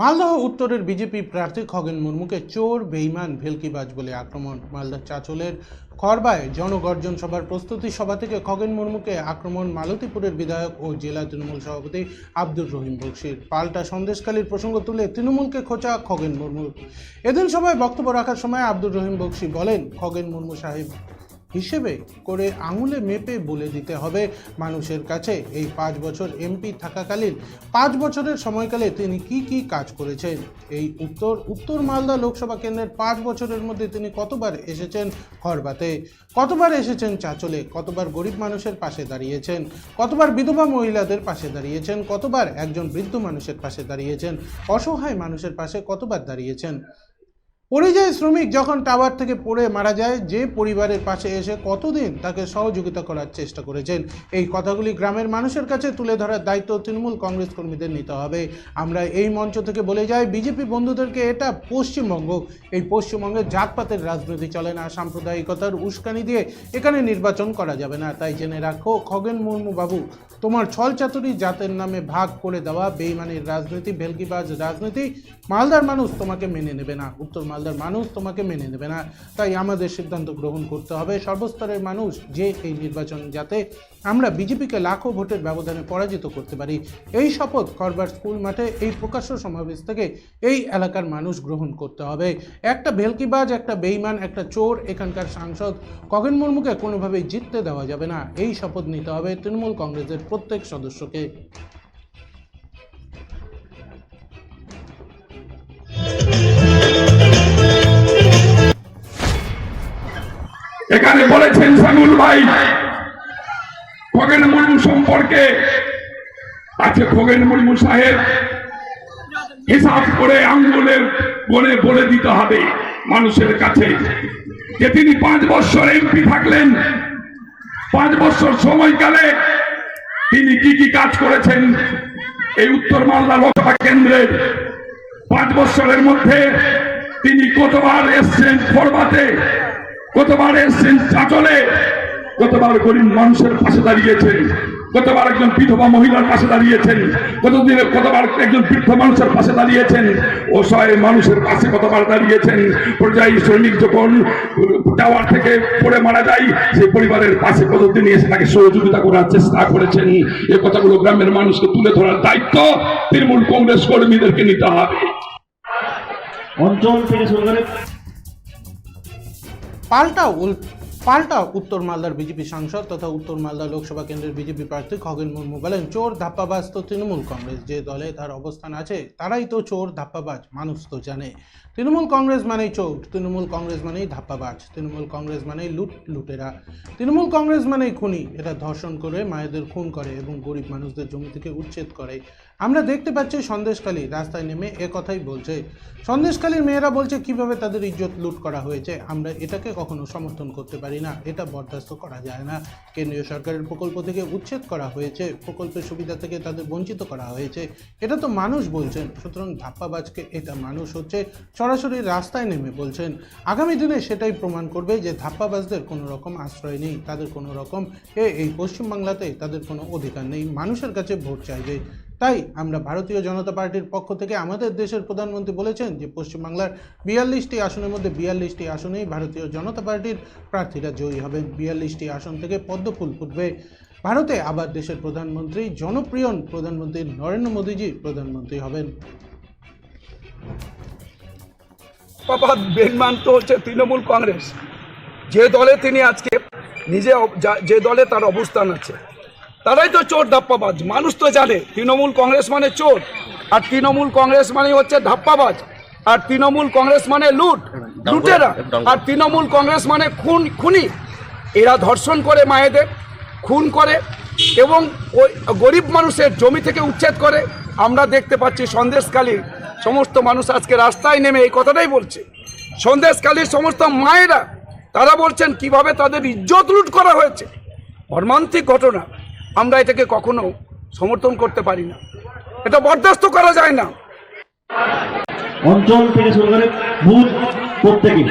মালদহ উত্তরের বিজেপি প্রার্থী খগেন মুর্মুকে চোর, বেইমান, ভেলকিবাজ বলে আক্রমণ। মালদা চাচলের খরবায় জনগর্জন সভার প্রস্তুতি সভা থেকে খগেন মুর্মুকে আক্রমণ মালতীপুরের বিধায়ক ও জেলা তৃণমূল সভাপতি আব্দুর রহিম বক্সির। পাল্টা সন্দেশকালীর প্রসঙ্গ তুলে তৃণমূলকে খোঁচা খগেন মুর্মুর। এদিন সভায় বক্তব্য রাখার সময় আব্দুর রহিম বক্সি বলেন, খগেন মুর্মু সাহেব হিসেবে করে আঙুলে মেপে বলে দিতে হবে মানুষের কাছে। এই পাঁচ বছর এমপি থাকাকালীন পাঁচ বছরের সময়কালে তিনি কি কি কাজ করেছেন? এই উত্তর উত্তর মালদা লোকসভা কেন্দ্রের পাঁচ বছরের মধ্যে তিনি কতবার এসেছেন খরবাতে কতবার এসেছেন চাচলে? কতবার গরিব মানুষের পাশে দাঁড়িয়েছেন? কতবার বিধবা মহিলাদের পাশে দাঁড়িয়েছেন? কতবার একজন বৃদ্ধ মানুষের পাশে দাঁড়িয়েছেন? অসহায় মানুষের পাশে কতবার দাঁড়িয়েছেন? পরিযায়ী শ্রমিক যখন টাওয়ার থেকে পড়ে মারা যায়, যে পরিবারের পাশে এসে কতদিন তাকে সহযোগিতা করার চেষ্টা করেছেন? এই কথাগুলি গ্রামের মানুষের কাছে তুলে ধরার দায়িত্ব তৃণমূল কংগ্রেস কর্মীদের নিতে হবে। আমরা এই মঞ্চ থেকে বলে যাই, বিজেপি বন্ধুদেরকে এটা পশ্চিমবঙ্গ, এই পশ্চিমবঙ্গে জাতপাতের রাজনীতি চলে না, সাম্প্রদায়িকতার উস্কানি দিয়ে এখানে নির্বাচন করা যাবে না। তাই জেনে রাখো, খগেন মুর্মু বাবু, তোমার ছলচাতুরি জাতের নামে ভাগ করে দেওয়া বেইমানির রাজনীতি, ভেলকিবাজ রাজনীতি, মালদার মানুষ তোমাকে মেনে নেবে না। উত্তর মালদার মানুষ তোমাকে মেনে নেবে না। তাই আমাদের সিদ্ধান্ত গ্রহণ করতে হবে। সর্বস্তরের মানুষ যে এই নির্বাচন যাতে আমরা বিজেপিকে লাখো ভোটের ব্যবধানে পরাজিত করতে পারি। এই শপথ করবার স্কুল মাঠে এই প্রকাশ্য সমাবেশ থেকে এই এলাকার মানুষ গ্রহণ করতে হবে। একটা ভেলকিবাজ, একটা বেইমান, একটা চোর এখানকার সাংসদ খগেন মুর্মুকে কোনোভাবেই জিততে দেওয়া যাবে না। এই শপথ নিতে হবে তৃণমূল কংগ্রেসের প্রত্যেক সদস্যকে। এখানে বলেছেন সানুল ভাই, খগেন মুর্মু সম্পর্কে আছে খগেন মুর্মু সাহেব। হিসাব করে আঙ্গুলের বলে বলে দিতে হবে মানুষের কাছে যে তিনি পাঁচ বছর এমপি থাকলেন। পাঁচ বছর সময়কালে তিনি কি কি কাজ করেছেন? এই উত্তর মালদা লোকসভা কেন্দ্রের পাঁচ বছরের মধ্যে তিনি কতবার এসছেন ফরমাতে? কতবার এসছেন চাচলে কতবার গরিব মানুষের পাশে দাঁড়িয়েছেন কতবার একজন বিধবা মহিলার পাশে দাঁড়িয়েছেন কতদিন কতবার একজন বৃদ্ধ মানুষের পাশে দাঁড়িয়েছেন, অসহায় মানুষের পাশে কতবার দাঁড়িয়েছেন। পর্যায়ী শ্রমিক যখন টাওয়ার থেকে পড়ে মারা যায়, সেই পরিবারের পাশে কতদিন এসে তাকে সহযোগিতা করার চেষ্টা করেছেন। এ কথাগুলো গ্রামের মানুষকে তুলে ধরার দায়িত্ব তৃণমূল কংগ্রেস কর্মীদেরকে নিতে হবে। অঞ্চল থেকে শুরু করে পাল্টা পাল্টা উত্তর মালদার বিজেপি সাংসদ তথা উত্তর মালদা লোকসভা কেন্দ্রের বিজেপি প্রার্থী খগেন মুর্মু বলেন, চোর, ধাপ্পাবাজ তো তৃণমূল কংগ্রেস। যে দলে তার অবস্থান আছে, তারাই তো চোর, ধাপ্পাবাজ। মানুষ তো জানে। তৃণমূল কংগ্রেস মানেই চোর, তৃণমূল কংগ্রেস মানেই ধাপ্পাবাজ। তৃণমূল কংগ্রেস মানেই লুট, লুটেরা। তৃণমূল কংগ্রেস মানেই খুনি। এটা ধর্ষণ করে, মায়েদের খুন করে এবং গরিব মানুষদের জমি থেকে উচ্ছেদ করে। আমরা দেখতে পাচ্ছি সন্দেশকালী রাস্তায় নেমে এ কথাই বলছে। সন্দেশকালীর মেয়েরা বলছে, কীভাবে তাদের ইজ্জত লুট করা হয়েছে? আমরা এটাকে কখনো সমর্থন করতে পারি না, এটা বরদাস্ত করা যায় না। কেন্দ্রীয় সরকারের প্রকল্প থেকে উচ্ছেদ করা হয়েছে, প্রকল্পের সুবিধা থেকে তাদের বঞ্চিত করা হয়েছে। এটা তো মানুষ বলছেন, সুতরাং ধাপ্পাবাজকে এটা মানুষ হচ্ছে, সরাসরি রাস্তায় নেমে বলছেন। আগামী দিনে সেটাই প্রমাণ করবে যে ধাপ্পাবাজদের কোনো রকম আশ্রয় নেই, তাদের কোনো রকম এই পশ্চিমবাংলাতে তাদের কোনো অধিকার নেই। মানুষের কাছে ভোট চাইবে তাই আমরা ভারতীয় জনতা পার্টির পক্ষ থেকে আমাদের দেশের প্রধানমন্ত্রী বলেছেন যে পশ্চিমবাংলার বিয়াল্লিশটি আসনের মধ্যে বিয়াল্লিশটি আসনেই ভারতীয় জনতা পার্টির প্রার্থীরা জয়ী হবে বিয়াল্লিশটি আসন থেকে পদ্মফুল ফুটবে। ভারতে আবার দেশের প্রধানমন্ত্রী, জনপ্রিয় প্রধানমন্ত্রী নরেন্দ্র মোদীজি প্রধানমন্ত্রী হবেন। পাপাত তো হচ্ছে তৃণমূল কংগ্রেস। যে দলে তিনি আজকে নিজে যে দলে তার অবস্থান আছে। তারাই তো চোর ধাপ্পাবাজ। মানুষ তো জানে তৃণমূল কংগ্রেস মানে চোর আর তৃণমূল কংগ্রেস মানে হচ্ছে ধাপ্পাবাজ আর তৃণমূল কংগ্রেস মানে লুট লুটেরা আর তৃণমূল কংগ্রেস মানে খুন খুনি। এরা ধর্ষণ করে মায়েদের খুন করে এবং ওই গরিব মানুষের জমি থেকে উচ্ছেদ করে। আমরা দেখতে পাচ্ছি সন্দেশকালী সমস্ত মানুষ আজকে রাস্তায় নেমে এই কথাটাই বলছে। সন্দেশকালীর সমস্ত মায়েরা তারা বলছেন কীভাবে তাদের ইজ্জত লুট করা হয়েছে? মর্মান্তিক ঘটনা। আমরা এটাকে কখনো সমর্থন করতে পারি না। এটা বরদাস্ত করা যায় না। অঞ্চল থেকে শুরু করে বুথ প্রত্যেকে।